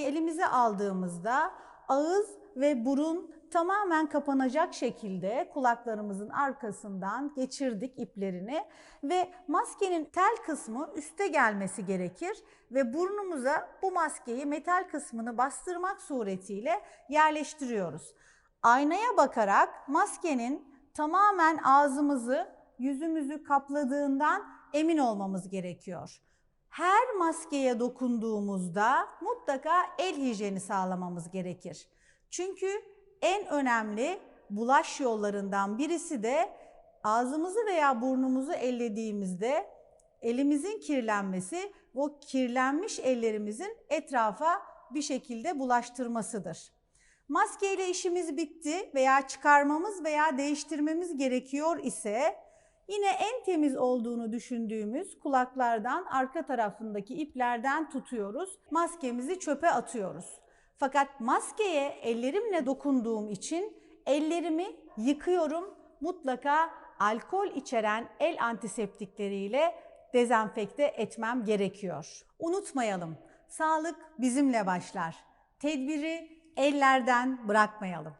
Maskeyi elimize aldığımızda ağız ve burun tamamen kapanacak şekilde kulaklarımızın arkasından geçirdik iplerini ve maskenin tel kısmı üste gelmesi gerekir ve burnumuza bu maskeyi metal kısmını bastırmak suretiyle yerleştiriyoruz. Aynaya bakarak maskenin tamamen ağzımızı, yüzümüzü kapladığından emin olmamız gerekiyor. Her maskeye dokunduğumuzda mutlaka el hijyeni sağlamamız gerekir. Çünkü en önemli bulaş yollarından birisi de ağzımızı veya burnumuzu ellediğimizde elimizin kirlenmesi o kirlenmiş ellerimizin etrafa bir şekilde bulaştırmasıdır. Maske ile işimiz bitti veya çıkarmamız veya değiştirmemiz gerekiyor ise yine en temiz olduğunu düşündüğümüz kulaklardan arka tarafındaki iplerden tutuyoruz. Maskemizi çöpe atıyoruz. Fakat maskeye ellerimle dokunduğum için ellerimi yıkıyorum. Mutlaka alkol içeren el antiseptikleriyle dezenfekte etmem gerekiyor. Unutmayalım, sağlık bizimle başlar. Tedbiri ellerden bırakmayalım.